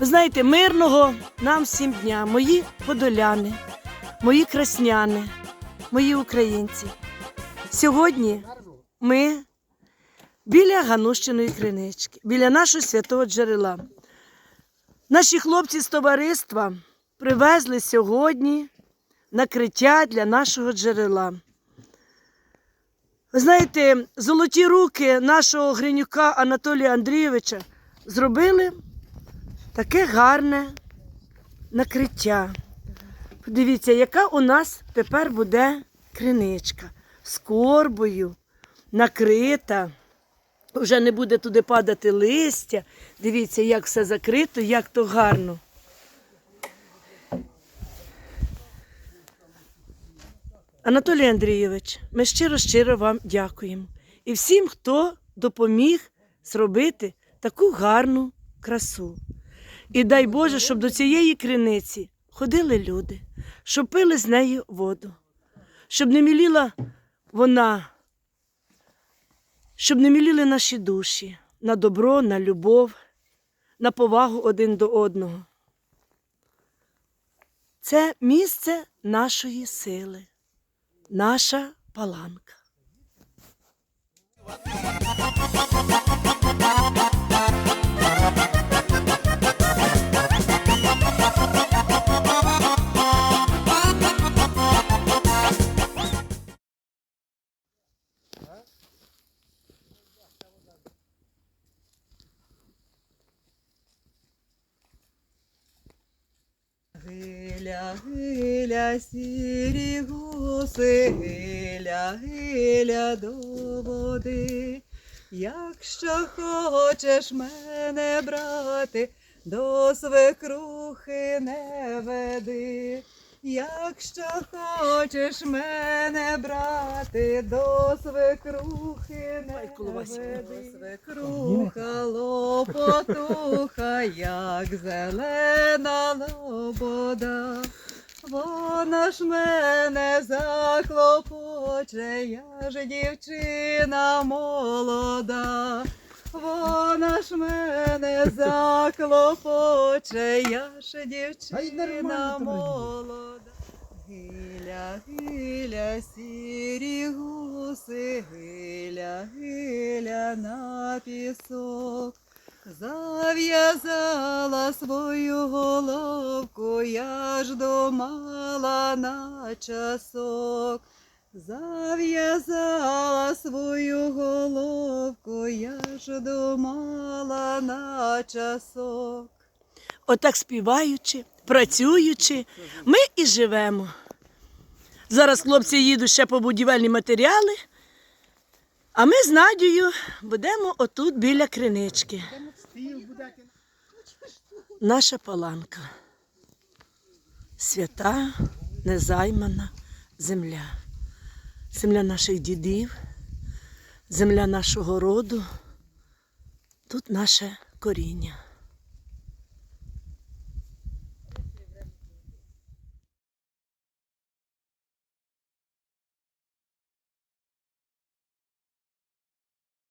Ви знаєте, мирного нам всім дня, мої подоляни, мої красняни, мої українці. Сьогодні ми біля Ганущиної кринички, біля нашого святого джерела. Наші хлопці з товариства привезли сьогодні накриття для нашого джерела. Ви знаєте, золоті руки нашого Гринюка Анатолія Андрійовича зробили таке гарне накриття. Подивіться, яка у нас тепер буде криничка з корбою, накрита. Вже не буде туди падати листя. Дивіться, як все закрито, як то гарно. Анатолій Андрійович, ми щиро-щиро вам дякуємо. І всім, хто допоміг зробити таку гарну красу. І дай Боже, щоб до цієї криниці ходили люди, щоб пили з неї воду, щоб не міліла вона, щоб не міліли наші душі на добро, на любов, на повагу один до одного. Це місце нашої сили, наша паланка. Гиля, гиля, сірі гуси, гиля, гиля до води. Якщо хочеш мене брати, до свекрухи не веди. Якщо хочеш мене брати, до свекрухи не веди. Свекруха лопотуха, як зелена лобода. Вона ж мене заклопоче, я ж дівчина молода. Вона ж мене заклопоче, я ж дівчина молода. Гиля, гиля, сірі гуси, гиля, гиля на пісок. Зав'язала свою головку, я ж домала на часок. Зав'язала свою головку, я ж домала на часок. Отак співаючи, працюючи, ми і живемо. Зараз хлопці їдуть ще по будівельні матеріали, а ми з Надією будемо отут біля кринички. Наша паланка. Свята, незаймана земля. Земля наших дідів, земля нашого роду. Тут наше коріння.